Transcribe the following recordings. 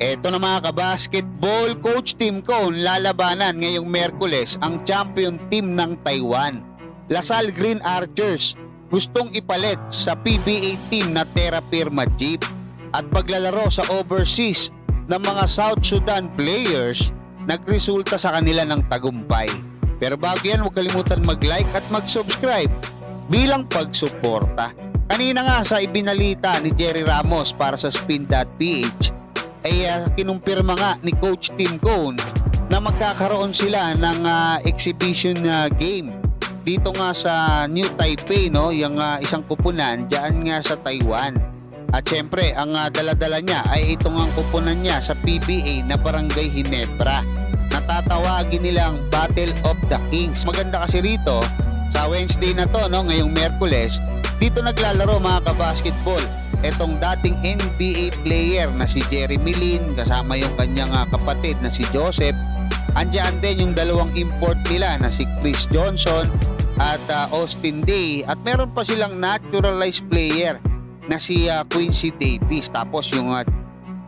Eto na mga kabasketball coach team ko lalabanan ngayong Merkules ang champion team ng Taiwan. Lasal Green Archers gustong ipalit sa PBA team na Terra Firma Jeep at paglalaro sa overseas ng mga South Sudan players nagresulta sa kanila ng tagumpay. Pero bago yan, huwag kalimutan mag-like at mag-subscribe bilang pagsuporta. Kanina nga sa ibinalita ni Jerry Ramos para sa spin.ph ay uh, kinumpirma nga ni Coach Tim Cone na magkakaroon sila ng ah, exhibition na game dito nga sa New Taipei no? Yung ah, isang kupunan diyan nga sa Taiwan. At syempre ang ah, dala-dala niya ay itong ang kupunan niya sa PBA na Barangay Hinebra natatawagin nilang Battle of the Kings. Maganda kasi rito sa Wednesday na to no? Ngayong Merkules dito naglalaro mga kabasketball etong dating NBA player na si Jeremy Lin kasama yung kanyang ah, kapatid na si Joseph. Andyan din yung dalawang import nila na si Chris Johnson at ah, Austin Day. At meron pa silang naturalized player na si ah, Quincy Davis. Tapos yung ah,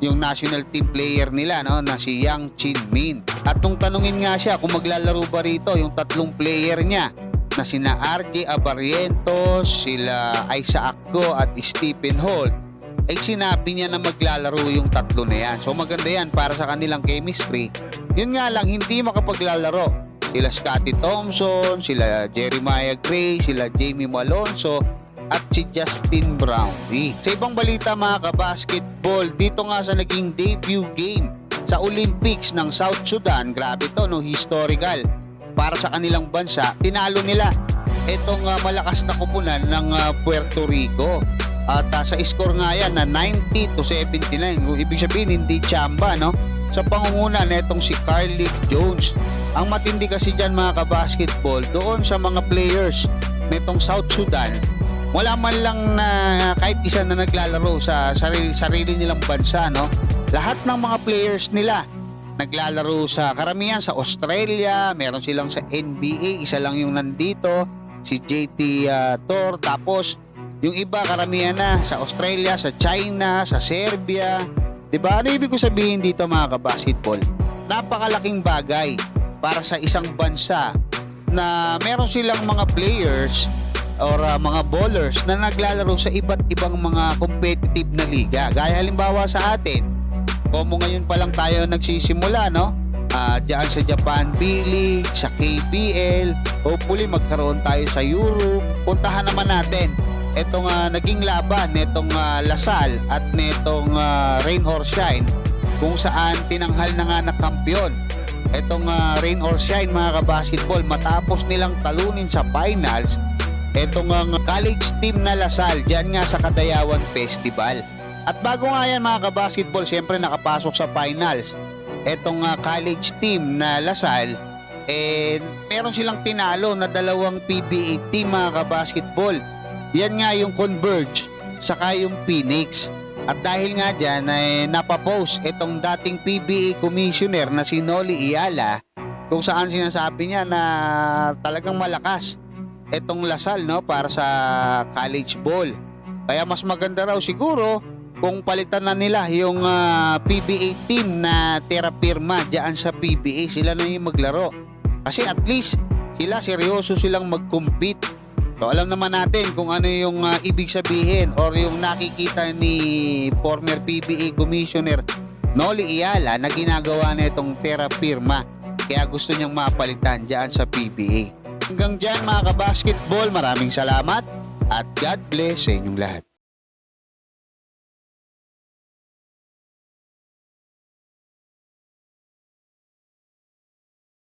yung national team player nila no na si Yang Chin Min. At nung tanungin nga siya kung maglalaro ba rito yung tatlong player niya na sina RJ Abarientos, sila Isaac Go at Stephen Holt ay sinabi niya na maglalaro yung tatlo na yan. So maganda yan para sa kanilang chemistry. Yun nga lang, hindi makapaglalaro. Sila Scotty Thompson, sila Jeremiah Gray, sila Jamie Malonzo, at si Justin Brownlee. Sa ibang balita mga kabasketball, dito nga sa naging debut game sa Olympics ng South Sudan, grabe to no, historical para sa kanilang bansa, tinalo nila itong ah, malakas na kupunan ng ah, Puerto Rico. At ah, sa score nga yan na 90 to 79. Kung Ibig sabihin hindi chamba no. Sa pangunguna nitong si Carlick Jones. Ang matindi kasi dyan mga kabasketball doon sa mga players nitong South Sudan wala man lang na kahit isa na naglalaro sa sarili, sarili nilang bansa no. Lahat ng mga players nila naglalaro sa karamihan sa Australia, meron silang sa NBA, isa lang yung nandito, si JT uh, Tor, tapos yung iba karamihan na sa Australia, sa China, sa Serbia. 'Di ba? Ano ibig ko sabihin dito mga kabasketball? Napakalaking bagay para sa isang bansa na meron silang mga players or uh, mga ballers na naglalaro sa iba't ibang mga competitive na liga. Gaya halimbawa sa atin, Como ngayon pa lang tayo nagsisimula, no? Ah, diyan sa Japan B-League, sa KBL, hopefully magkaroon tayo sa Europe. Puntahan naman natin itong ah, naging laban nitong ah, Lasal at nitong uh, Rain or Shine kung saan tinanghal na nga na kampiyon itong ah, Rain or Shine mga kabasketball matapos nilang talunin sa finals itong ang college team na Lasal diyan nga sa Kadayawan Festival. At bago nga yan mga kabasketball, syempre nakapasok sa finals. Etong uh, college team na Lasal, eh, meron silang tinalo na dalawang PBA team mga kabasketball. Yan nga yung Converge, saka yung Phoenix. At dahil nga dyan, eh, napapost itong dating PBA commissioner na si Noli Iyala kung saan sinasabi niya na talagang malakas itong Lasal no para sa college ball. Kaya mas maganda raw siguro kung palitan na nila yung ah, PBA team na Terra Firma diyan sa PBA, sila na yung maglaro. Kasi at least sila seryoso silang mag-compete. So alam naman natin kung ano yung ah, ibig sabihin or yung nakikita ni former PBA Commissioner Noli Iyala na ginagawa na itong Terra Firma. Kaya gusto niyang mapalitan diyan sa PBA. Hanggang dyan mga kabasketball, maraming salamat at God bless sa inyong lahat.